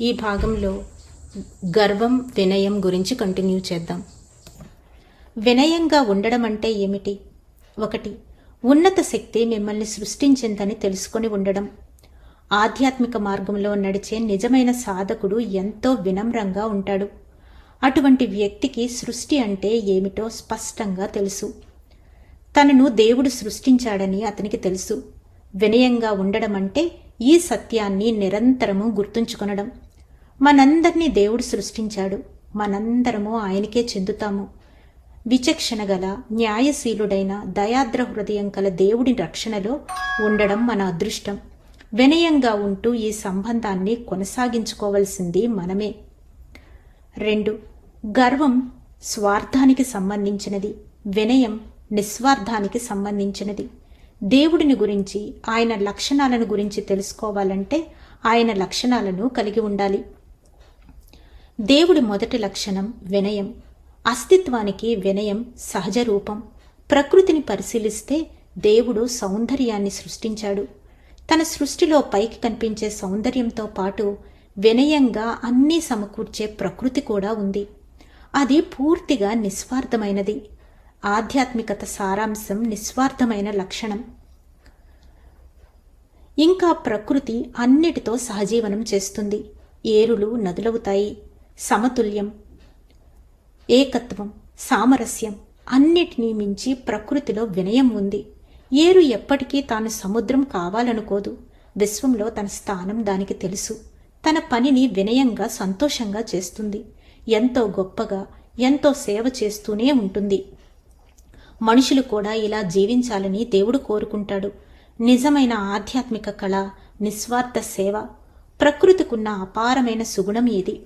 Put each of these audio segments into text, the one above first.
ఈ భాగంలో గర్వం వినయం గురించి కంటిన్యూ చేద్దాం. వినయంగా ఉండడం అంటే ఏమిటి? ఒకటి ఉన్నత శక్తి మిమ్మల్ని సృష్టించిందని తెలుసుకొని ఉండడం. ఆధ్యాత్మిక మార్గంలో నడిచే నిజమైన సాధకుడు ఎంతో వినమ్రంగా ఉంటాడు. అటువంటి వ్యక్తికి సృష్టి అంటే ఏమిటో స్పష్టంగా తెలుసు. తనను దేవుడు సృష్టించాడని అతనికి తెలుసు. వినయంగా ఉండడం అంటే ఈ సత్యాన్ని నిరంతరము గుర్తుంచుకొనడం. మనందరినీ దేవుడు సృష్టించాడు. మనందరము ఆయనకే చెందుతాము. విచక్షణ గల న్యాయశీలుడైన దయాద్ర హృదయం కల దేవుడి రక్షణలో ఉండడం మన అదృష్టం. వినయంగా ఉంటూ ఈ సంబంధాన్ని కొనసాగించుకోవలసింది మనమే. రెండు. గర్వం స్వార్థానికి సంబంధించినది. వినయం నిస్వార్థానికి సంబంధించినది. దేవుడిని గురించి ఆయన లక్షణాలను గురించి తెలుసుకోవాలంటే ఆయన లక్షణాలను కలిగి ఉండాలి. దేవుడి మొదటి లక్షణం వినయం. అస్తిత్వానికి వినయం సహజ రూపం. ప్రకృతిని పరిశీలిస్తే దేవుడు సౌందర్యాన్ని సృష్టించాడు. తన సృష్టిలో పైకి కనిపించే సౌందర్యంతో పాటు వినయంగా అన్నీ సమకూర్చే ప్రకృతి కూడా ఉంది. అది పూర్తిగా నిస్వార్థమైనది. ఆధ్యాత్మికత సారాంశం నిస్వార్థమైన లక్షణం. ఇంకా ప్రకృతి అన్నిటితో సహజీవనం చేస్తుంది. ఏరులు నదులవుతాయి. సమతుల్యం ఏకత్వం సామరస్యం అన్నిటినీ మించి ప్రకృతిలో వినయం ఉంది. ఏరు ఎప్పటికీ తాను సముద్రం కావాలనుకోదు. విశ్వంలో తన స్థానం దానికి తెలుసు. తన పనిని వినయంగా సంతోషంగా చేస్తుంది. ఎంతో గొప్పగా ఎంతో సేవ చేస్తూనే ఉంటుంది. మనుషులు కూడా ఇలా జీవించాలని దేవుడు కోరుకుంటాడు. నిజమైన ఆధ్యాత్మిక కళ నిస్వార్థ సేవ ప్రకృతికున్న అపారమైన సుగుణం ఇది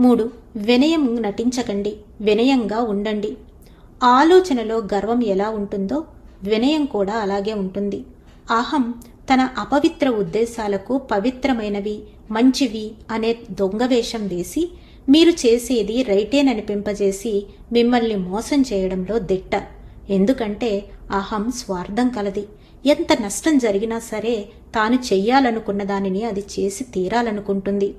మూడు వినయం నటించకండి వినయంగా ఉండండి. ఆలోచనలో గర్వం ఎలా ఉంటుందో వినయం కూడా అలాగే ఉంటుంది. అహం తన అపవిత్ర ఉద్దేశాలకు పవిత్రమైనవి మంచివి అనే దొంగవేషం వేసి మీరు చేసేది రైటేననిపింపజేసి మిమ్మల్ని మోసం చేయడంలో దిట్ట. ఎందుకంటే అహం స్వార్థం కలది. ఎంత నష్టం జరిగినా సరే తాను చెయ్యాలనుకున్న దానిని అది చేసి తీరాలనుకుంటుంది.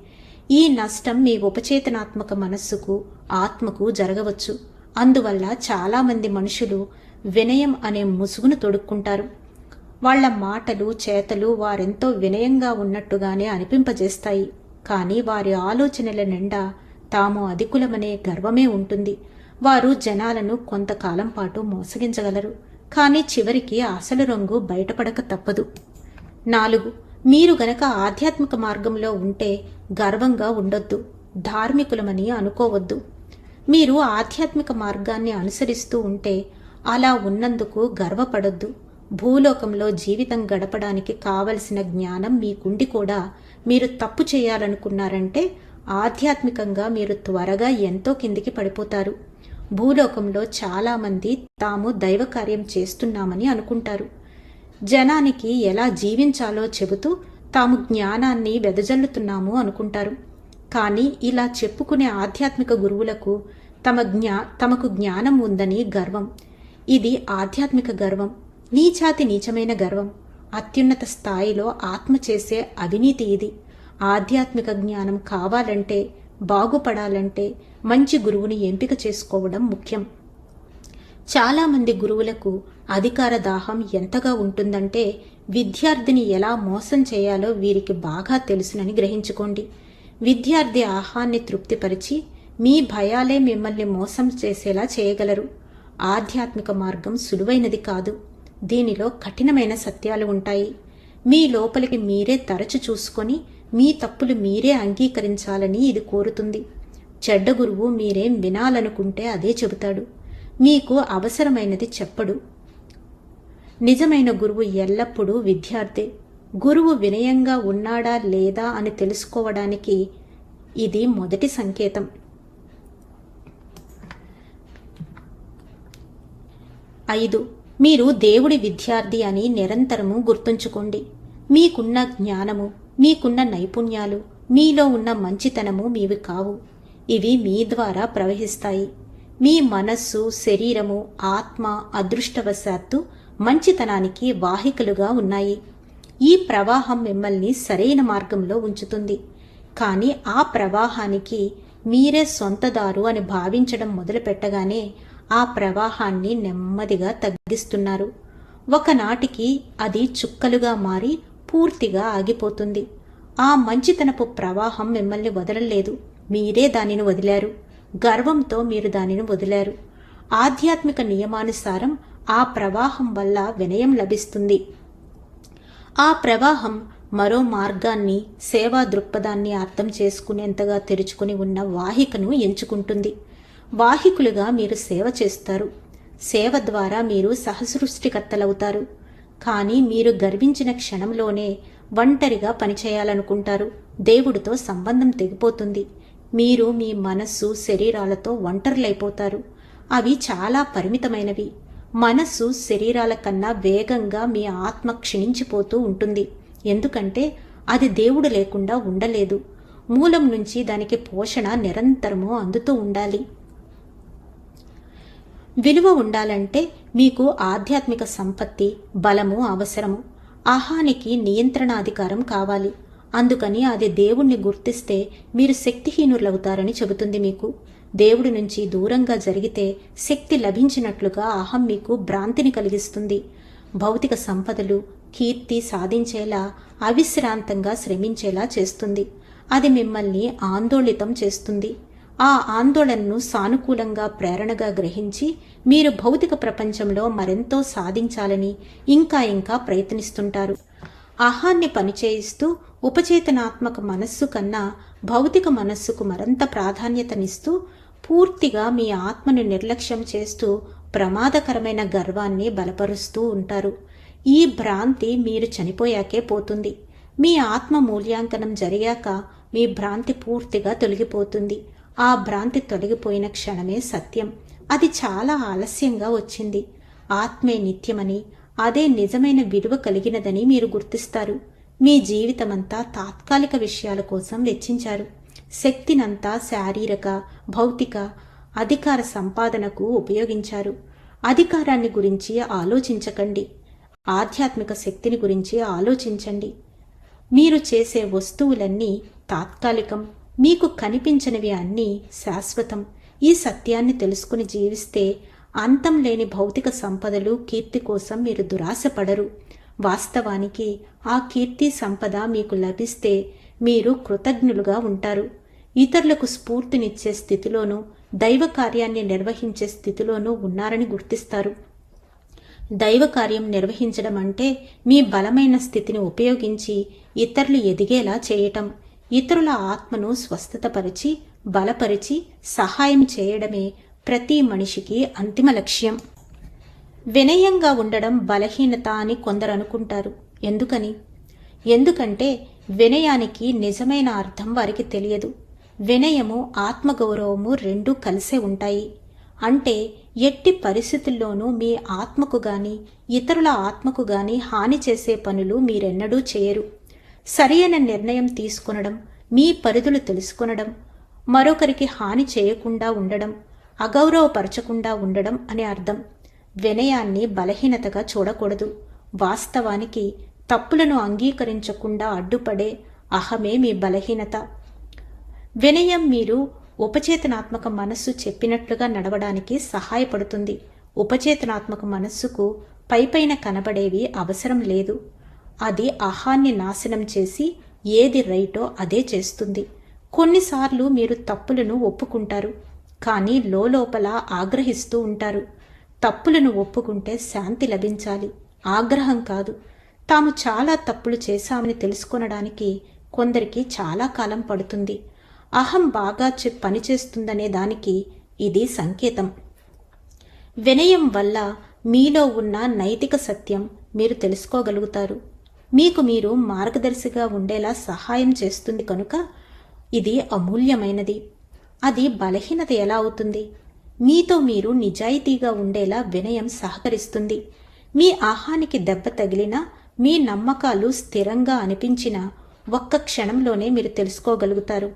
ఈ నష్టం మీ ఉపచేతనాత్మక మనస్సుకు ఆత్మకు జరగవచ్చు. అందువల్ల చాలామంది మనుషులు వినయం అనే ముసుగును తొడుక్కుంటారు. వాళ్ళ మాటలు చేతలు వారెంతో వినయంగా ఉన్నట్టుగానే అనిపింపజేస్తాయి. కానీ వారి ఆలోచనల నిండా తాము అధికులమనే గర్వమే ఉంటుంది. వారు జనాలను కొంతకాలం పాటు మోసగించగలరు. కానీ చివరికి అసలు రంగు బయటపడక తప్పదు. నాలుగు మీరు గనక ఆధ్యాత్మిక మార్గంలో ఉంటే గర్వంగా ఉండొద్దు ధార్మికులమని అనుకోవద్దు. మీరు ఆధ్యాత్మిక మార్గాన్ని అనుసరిస్తూ ఉంటే అలా ఉన్నందుకు గర్వపడొద్దు. భూలోకంలో జీవితం గడపడానికి కావలసిన జ్ఞానం మీకుండి కూడా మీరు తప్పు చేయాలనుకున్నారంటే ఆధ్యాత్మికంగా మీరు త్వరగా ఎంతో కిందికి పడిపోతారు. భూలోకంలో చాలామంది తాము దైవ కార్యం చేస్తున్నామని అనుకుంటారు. జనానికి ఎలా జీవించాలో చెబుతూ తాము జ్ఞానాన్ని వెదజల్లుతున్నాము అనుకుంటారు. కానీ ఇలా చెప్పుకునే ఆధ్యాత్మిక గురువులకు తమ జ్ఞా తమకు జ్ఞానం ఉందని గర్వం. ఇది ఆధ్యాత్మిక గర్వం. నీచాతి నీచమైన గర్వం. అత్యున్నత స్థాయిలో ఆత్మ చేసే అవినీతి ఇది. ఆధ్యాత్మిక జ్ఞానం కావాలంటే బాగుపడాలంటే మంచి గురువుని ఎంపిక చేసుకోవడం ముఖ్యం. చాలామంది గురువులకు అధికార దాహం ఎంతగా ఉంటుందంటే విద్యార్థిని ఎలా మోసం చేయాలో వీరికి బాగా తెలుసునని గ్రహించుకోండి. విద్యార్థి ఆహాన్ని తృప్తిపరిచి మీ భయాలే మిమ్మల్ని మోసం చేసేలా చేయగలరు. ఆధ్యాత్మిక మార్గం సులువైనది కాదు. దీనిలో కఠినమైన సత్యాలు ఉంటాయి. మీ లోపలికి మీరే తరచు చూసుకొని మీ తప్పులు మీరే అంగీకరించాలని ఇది కోరుతుంది. చెడ్డ గురువు మీరేం వినాలనుకుంటే అదే చెబుతాడు. మీకు అవసరమైనది చెప్పడు. నిజమైన గురువు ఎల్లప్పుడూ విద్యార్థి. గురువు వినయంగా ఉన్నాడా లేదా అని తెలుసుకోవడానికి ఇది మొదటి సంకేతం. ఐదు. మీరు దేవుడి విద్యార్థి అని నిరంతరము గుర్తుంచుకోండి. మీకున్న జ్ఞానము మీకున్న నైపుణ్యాలు మీలో ఉన్న మంచితనము మీవి కావు. ఇవి మీ ద్వారా ప్రవహిస్తాయి. మీ మనస్సు శరీరము ఆత్మ అదృష్టవశాత్తు మంచితనానికి వాహికలుగా ఉన్నాయి. ఈ ప్రవాహం మిమ్మల్ని సరైన మార్గంలో ఉంచుతుంది. కానీ ఆ ప్రవాహానికి మీరే సొంతదారు అని భావించడం మొదలుపెట్టగానే ఆ ప్రవాహాన్ని నెమ్మదిగా తగ్గిస్తున్నారు. ఒకనాటికి అది చుక్కలుగా మారి పూర్తిగా ఆగిపోతుంది. ఆ మంచితనపు ప్రవాహం మిమ్మల్ని వదలలేదు. మీరే దానిని వదిలారు. గర్వంతో మీరు దానిని వదిలారు. ఆధ్యాత్మిక నియమానుసారం ఆ ప్రవాహం వల్ల వినయం లభిస్తుంది. ఆ ప్రవాహం మరో మార్గాన్ని సేవా దృక్పథాన్ని అర్థం చేసుకునేంతగా తెరుచుకుని ఉన్న వాహికను ఎంచుకుంటుంది. వాహికులుగా మీరు సేవ చేస్తారు. సేవ ద్వారా మీరు సహసృష్టికర్తలవుతారు. కానీ మీరు గర్వించిన క్షణంలోనే ఒంటరిగా పనిచేయాలనుకుంటారు. దేవుడితో సంబంధం తెగిపోతుంది. మీరు మీ మనస్సు శరీరాలతో ఒంటరులైపోతారు. అవి చాలా పరిమితమైనవి. మనస్సు శరీరాల కన్నా వేగంగా మీ ఆత్మ క్షీణించిపోతూ ఉంటుంది. ఎందుకంటే అది దేవుడు లేకుండా ఉండలేదు. మూలం నుంచి దానికి పోషణ నిరంతరము అందుతూ ఉండాలి. విలువ ఉండాలంటే మీకు ఆధ్యాత్మిక సంపత్తి బలము అవసరము. ఆహానికి నియంత్రణాధికారం కావాలి. అందుకని అది దేవుణ్ణి గుర్తిస్తే మీరు శక్తిహీనులవుతారని చెబుతుంది మీకు. దేవుడి నుంచి దూరంగా జరిగితే శక్తి లభించినట్లుగా అహం మీకు భ్రాంతిని కలిగిస్తుంది. భౌతిక సంపదలు కీర్తి సాధించేలా అవిశ్రాంతంగా శ్రమించేలా చేస్తుంది. అది మిమ్మల్ని ఆందోళితం చేస్తుంది. ఆ ఆందోళనను సానుకూలంగా ప్రేరణగా గ్రహించి మీరు భౌతిక ప్రపంచంలో మరెంతో సాధించాలని ఇంకా ఇంకా ప్రయత్నిస్తుంటారు. ఆహాన్ని పనిచేయిస్తూ ఉపచేతనాత్మక మనస్సు కన్నా భౌతిక మనస్సుకు మరింత ప్రాధాన్యతనిస్తూ పూర్తిగా మీ ఆత్మను నిర్లక్ష్యం చేస్తూ ప్రమాదకరమైన గర్వాన్ని బలపరుస్తూ ఉంటారు. ఈ భ్రాంతి మీరు చనిపోయాకే పోతుంది. మీ ఆత్మ మూల్యాంకనం జరిగాక మీ భ్రాంతి పూర్తిగా తొలగిపోతుంది. ఆ భ్రాంతి తొలగిపోయిన క్షణమే సత్యం. అది చాలా ఆలస్యంగా వచ్చింది. ఆత్మే నిత్యమని అదే నిజమైన విలువ కలిగినదని మీరు గుర్తిస్తారు. మీ జీవితమంతా తాత్కాలిక విషయాల కోసం వెచ్చించారు. శక్తినంతా శారీరక భౌతిక అధికార సంపాదనకు ఉపయోగించారు. అధికారాన్ని గురించి ఆలోచించకండి. ఆధ్యాత్మిక శక్తిని గురించి ఆలోచించండి. మీరు చేసే వస్తువులన్నీ తాత్కాలికం. మీకు కనిపించనివి అన్నీ శాశ్వతం. ఈ సత్యాన్ని తెలుసుకుని జీవిస్తే అంతం లేని భౌతిక సంపదలు కీర్తి కోసం మీరు దురాశపడరు. వాస్తవానికి ఆ కీర్తి సంపద మీకు లభిస్తే మీరు కృతజ్ఞులుగా ఉంటారు. ఇతరులకు స్ఫూర్తినిచ్చే స్థితిలోనూ దైవ కార్యాన్ని నిర్వహించే స్థితిలోనూ ఉన్నారని గుర్తిస్తారు. దైవ కార్యం నిర్వహించడం అంటే మీ బలమైన స్థితిని ఉపయోగించి ఇతరులు ఎదిగేలా చేయటం. ఇతరుల ఆత్మను స్వస్థతపరిచి బలపరిచి సహాయం చేయడమే ప్రతి మనిషికి అంతిమ లక్ష్యం. వినయంగా ఉండడం బలహీనత అని కొందరు అనుకుంటారు. ఎందుకని? ఎందుకంటే వినయానికి నిజమైన అర్థం వారికి తెలియదు. వినయము ఆత్మగౌరవము రెండూ కలిసే ఉంటాయి. అంటే ఎట్టి పరిస్థితుల్లోనూ మీ ఆత్మకు గాని ఇతరుల ఆత్మకు గాని హాని చేసే పనులు మీరెన్నడూ చేయరు. సరియైన నిర్ణయం తీసుకొనడం మీ పరిధులు తెలుసుకొనడం మరొకరికి హాని చేయకుండా ఉండడం. అగౌరవపరచకుండా ఉండడం అని అర్థం. వినయాన్ని బలహీనతగా చూడకూడదు. వాస్తవానికి తప్పులను అంగీకరించకుండా అడ్డుపడే అహమే మీ బలహీనత. వినయం మీరు ఉపచేతనాత్మక మనస్సు చెప్పినట్లుగా నడవడానికి సహాయపడుతుంది. ఉపచేతనాత్మక మనస్సుకు పైపైన కనబడేవి అవసరం లేదు. అది అహాన్ని నాశనం చేసి ఏది రైటో అదే చేస్తుంది. కొన్నిసార్లు మీరు తప్పులను ఒప్పుకుంటారు. కానీ లోపల ఆగ్రహిస్తూ ఉంటారు. తప్పులను ఒప్పుకుంటే శాంతి లభించాలి. ఆగ్రహం కాదు. తాము చాలా తప్పులు చేశామని తెలుసుకొనడానికి కొందరికి చాలా కాలం పడుతుంది. అహం బాగా చె పనిచేస్తుందనే దానికి ఇది సంకేతం. వినయం వల్ల మీలో ఉన్న నైతిక సత్యం మీరు తెలుసుకోగలుగుతారు. మీకు మీరు మార్గదర్శిగా ఉండేలా సహాయం చేస్తుంది కనుక ఇది అమూల్యమైనది. అది బలహీనత ఎలా అవుతుంది? మీతో మీరు నిజాయితీగా ఉండేలా వినయం సహకరిస్తుంది. మీ ఆహానికి దెబ్బ తగిలినా మీ నమ్మకాలు స్థిరంగా అనిపించిన ఒక్క క్షణంలోనే మీరు తెలుసుకోగలుగుతారు.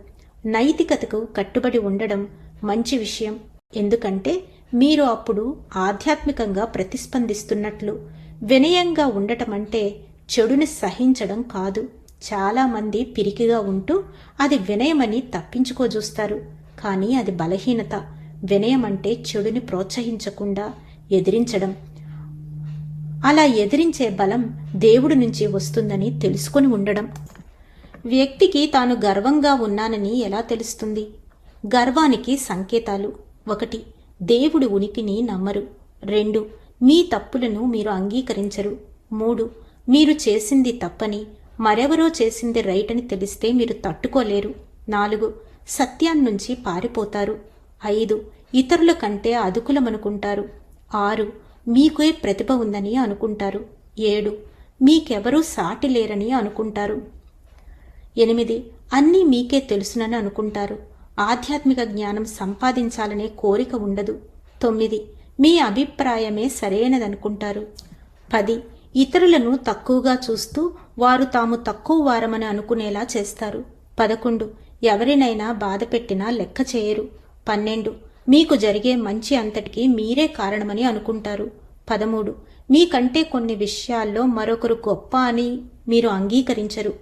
నైతికతకు కట్టుబడి ఉండడం మంచి విషయం. ఎందుకంటే మీరు అప్పుడు ఆధ్యాత్మికంగా ప్రతిస్పందిస్తున్నట్లు. వినయంగా ఉండటం అంటే చెడుని సహించడం కాదు. చాలామంది పిరికిగా ఉంటూ అది వినయమని తప్పించుకోజూస్తారు. కానీ అది బలహీనత వినయం అంటే చెడుని ప్రోత్సహించకుండా ఎదిరించడం. అలా ఎదిరించే బలం దేవుడి నుంచి వస్తుందని తెలుసుకొని ఉండడం. వ్యక్తికి తాను గర్వంగా ఉన్నానని ఎలా తెలుస్తుంది? గర్వానికి సంకేతాలు. ఒకటి దేవుడి ఉనికిని నమ్మరు. రెండు మీ తప్పులను మీరు అంగీకరించరు. మూడు మీరు చేసింది తప్పని మరెవరో చేసింది రైట్ అని తెలిస్తే మీరు తట్టుకోలేరు. నాలుగు సత్యాన్నుంచి పారిపోతారు. ఐదు ఇతరుల కంటే అదుకులమనుకుంటారు. ఆరు మీకే ప్రతిభ ఉందని అనుకుంటారు. ఏడు మీకెవరూ సాటి లేరని అనుకుంటారు. ఎనిమిది అన్నీ మీకే తెలుసునని అనుకుంటారు. ఆధ్యాత్మిక జ్ఞానం సంపాదించాలనే కోరిక ఉండదు. తొమ్మిది మీ అభిప్రాయమే సరైనదనుకుంటారు. పది ఇతరులను తక్కువగా చూస్తూ వారు తాము తక్కువ వారమని అనుకునేలా చేస్తారు. పదకొండు ఎవరినైనా బాధ పెట్టినా లెక్క చేయరు. పన్నెండు. మీకు జరిగే మంచి అంతటికి మీరే కారణమని అనుకుంటారు. పదమూడు. మీకంటే కొన్ని విషయాల్లో మరొకరు గొప్ప అని మీరు అంగీకరించరు.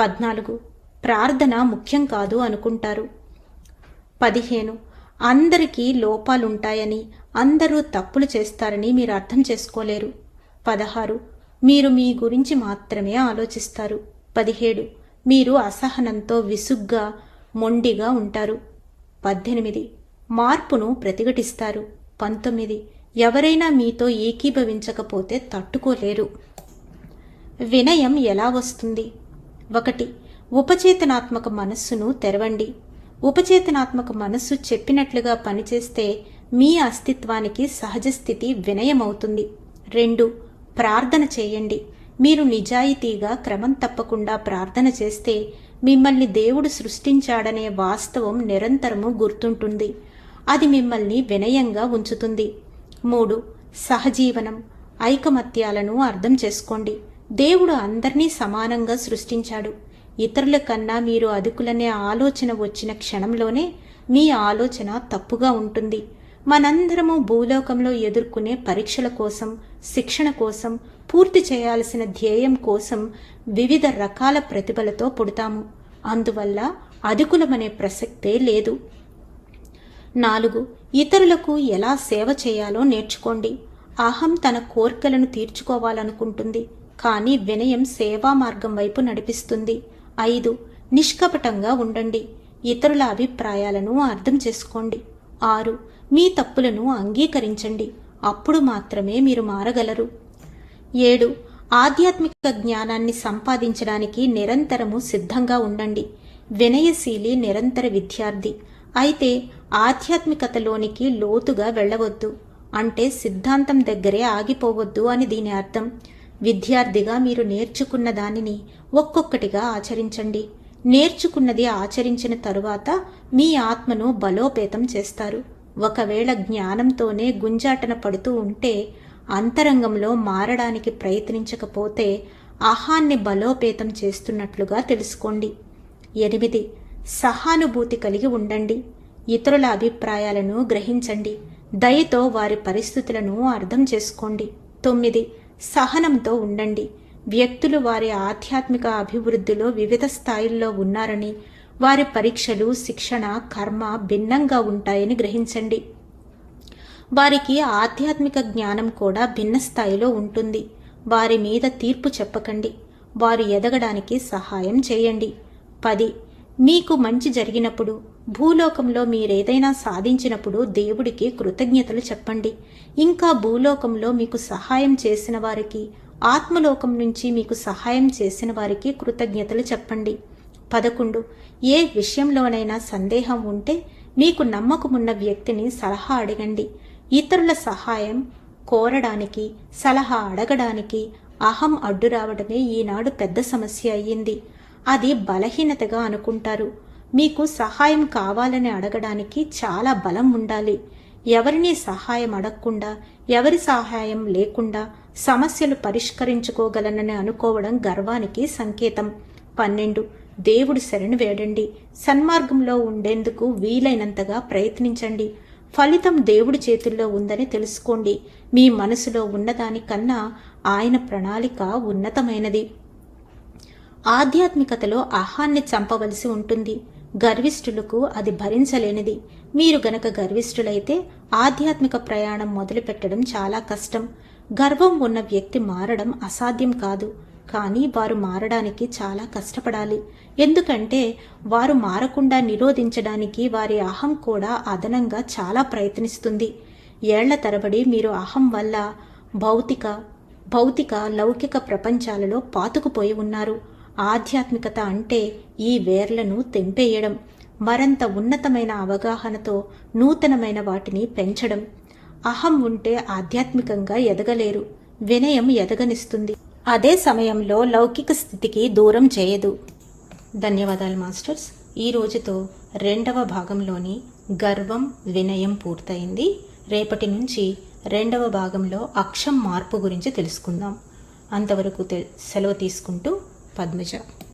పద్నాలుగు. ప్రార్థన ముఖ్యం కాదు అనుకుంటారు. పదిహేను. అందరికీ లోపాలుంటాయని అందరూ తప్పులు చేస్తారని మీరు అర్థం చేసుకోలేరు. పదహారు. మీరు మీ గురించి మాత్రమే ఆలోచిస్తారు. పదిహేడు. మీరు అసహనంతో విసుగ్గా మొండిగా ఉంటారు. పద్దెనిమిది. మార్పును ప్రతిఘటిస్తారు. పంతొమ్మిది. ఎవరైనా మీతో ఏకీభవించకపోతే తట్టుకోలేరు. వినయం ఎలా వస్తుంది? ఒకటి. ఉపచేతనాత్మక మనస్సును తెరవండి. ఉపచేతనాత్మక మనస్సు చెప్పినట్లుగా పనిచేస్తే మీ అస్తిత్వానికి సహజ స్థితి వినయమవుతుంది. రెండు. ప్రార్థన చేయండి. మీరు నిజాయితీగా క్రమం తప్పకుండా ప్రార్థన చేస్తే మిమ్మల్ని దేవుడు సృష్టించాడనే వాస్తవం నిరంతరము గుర్తుంటుంది. అది మిమ్మల్ని వినయంగా ఉంచుతుంది. మూడు సహజీవనం ఐకమత్యాలను అర్థం చేసుకోండి. దేవుడు అందరినీ సమానంగా సృష్టించాడు. ఇతరుల కన్నా మీరు అదుకులనే ఆలోచన వచ్చిన క్షణంలోనే మీ ఆలోచన తప్పుగా ఉంటుంది. మనందరము భూలోకంలో ఎదుర్కొనే పరీక్షల కోసం శిక్షణ కోసం పూర్తి చేయాల్సిన ధ్యేయం కోసం వివిధ రకాల ప్రతిభలతో పుడతాము. అందువల్ల అధికులమనే ప్రసక్తే లేదు. నాలుగు ఇతరులకు ఎలా సేవ చేయాలో నేర్చుకోండి. అహం తన కోరికలను తీర్చుకోవాలనుకుంటుంది కానీ వినయం సేవా మార్గం వైపు నడిపిస్తుంది. ఐదు నిష్కపటంగా ఉండండి. ఇతరుల అభిప్రాయాలను అర్థం చేసుకోండి. ఆరు మీ తప్పులను అంగీకరించండి. అప్పుడు మాత్రమే మీరు మారగలరు. ఏడు. ఆధ్యాత్మిక జ్ఞానాన్ని సంపాదించడానికి నిరంతరము సిద్ధంగా ఉండండి. వినయశీలి నిరంతర విద్యార్థి. అయితే ఆధ్యాత్మికతలోనికి లోతుగా వెళ్ళవద్దు. అంటే సిద్ధాంతం దగ్గరే ఆగిపోవద్దు అని దీని అర్థం. విద్యార్థిగా మీరు నేర్చుకున్న దానిని ఒక్కొక్కటిగా ఆచరించండి. నేర్చుకున్నది ఆచరించిన తరువాత మీ ఆత్మను బలోపేతం చేస్తారు. ఒకవేళ జ్ఞానంతోనే గుంజాటన పడుతూ ఉంటే అంతరంగంలో మారడానికి ప్రయత్నించకపోతే ఆహాన్ని బలోపేతం చేస్తున్నట్లుగా తెలుసుకోండి. ఎనిమిది సహానుభూతి కలిగి ఉండండి. ఇతరుల అభిప్రాయాలను గ్రహించండి. దయతో వారి పరిస్థితులను అర్థం చేసుకోండి. తొమ్మిది సహనంతో ఉండండి. వ్యక్తులు వారి ఆధ్యాత్మిక అభివృద్ధిలో వివిధ స్థాయిల్లో ఉన్నారని వారి పరీక్షలు శిక్షణ కర్మ భిన్నంగా ఉంటాయని గ్రహించండి. వారికి ఆధ్యాత్మిక జ్ఞానం కూడా భిన్న స్థాయిలో ఉంటుంది. వారి మీద తీర్పు చెప్పకండి. వారు ఎదగడానికి సహాయం చేయండి. పది. మీకు మంచి జరిగినప్పుడు భూలోకంలో మీరేదైనా సాధించినప్పుడు దేవుడికి కృతజ్ఞతలు చెప్పండి. ఇంకా భూలోకంలో మీకు సహాయం చేసిన వారికి ఆత్మలోకం నుంచి మీకు సహాయం చేసిన వారికి కృతజ్ఞతలు చెప్పండి. పదకొండు. ఏ విషయంలోనైనా సందేహం ఉంటే మీకు నమ్మకమున్న వ్యక్తిని సలహా అడగండి. ఇతరుల సహాయం కోరడానికి సలహా అడగడానికి అహం అడ్డు రావడమే ఈనాడు పెద్ద సమస్య అయ్యింది. అది బలహీనతగా అనుకుంటారు. మీకు సహాయం కావాలని అడగడానికి చాలా బలం ఉండాలి. ఎవరిని సహాయం అడగకుండా ఎవరి సహాయం లేకుండా సమస్యలు పరిష్కరించుకోగలనని అనుకోవడం గర్వానికి సంకేతం. పన్నెండు. దేవుడు శరణు వేడండి. సన్మార్గంలో ఉండేందుకు వీలైనంతగా ప్రయత్నించండి. ఫలితం దేవుడి చేతుల్లో ఉందని తెలుసుకోండి. మీ మనసులో ఉన్నదానికన్నా ఆయన ప్రణాళిక ఉన్నతమైనది. ఆధ్యాత్మికతలో అహాన్ని చంపవలసి ఉంటుంది. గర్విష్ఠులకు అది భరించలేనిది. మీరు గనక గర్విష్ఠులైతే ఆధ్యాత్మిక ప్రయాణం మొదలుపెట్టడం చాలా కష్టం. గర్వం ఉన్న వ్యక్తి మారడం అసాధ్యం కాదు. కానీ వారు మారడానికి చాలా కష్టపడాలి. ఎందుకంటే వారు మారకుండా నిరోధించడానికి వారి అహం కూడా అదనంగా చాలా ప్రయత్నిస్తుంది. ఏళ్ళ తరబడి మీరు అహం వల్ల భౌతిక భౌతిక లౌకిక ప్రపంచాలలో పాతుకుపోయి ఉన్నారు. ఆధ్యాత్మికత అంటే ఈ వేర్లను తెంపేయడం మరంత ఉన్నతమైన అవగాహనతో నూతనమైన వాటిని పెంచడం. అహం ఉంటే ఆధ్యాత్మికంగా ఎదగలేరు వినయం ఎదగనిస్తుంది. అదే సమయంలో లౌకిక స్థితికి దూరం చేయదు. ధన్యవాదాలు మాస్టర్స్. ఈ రోజుతో రెండవ భాగంలోని గర్వం వినయం పూర్తయింది. రేపటి నుంచి రెండవ భాగంలో అక్షం మార్పు గురించి తెలుసుకుందాం. అంతవరకు తె- సెలవు తీసుకుంటూ పద్మజ.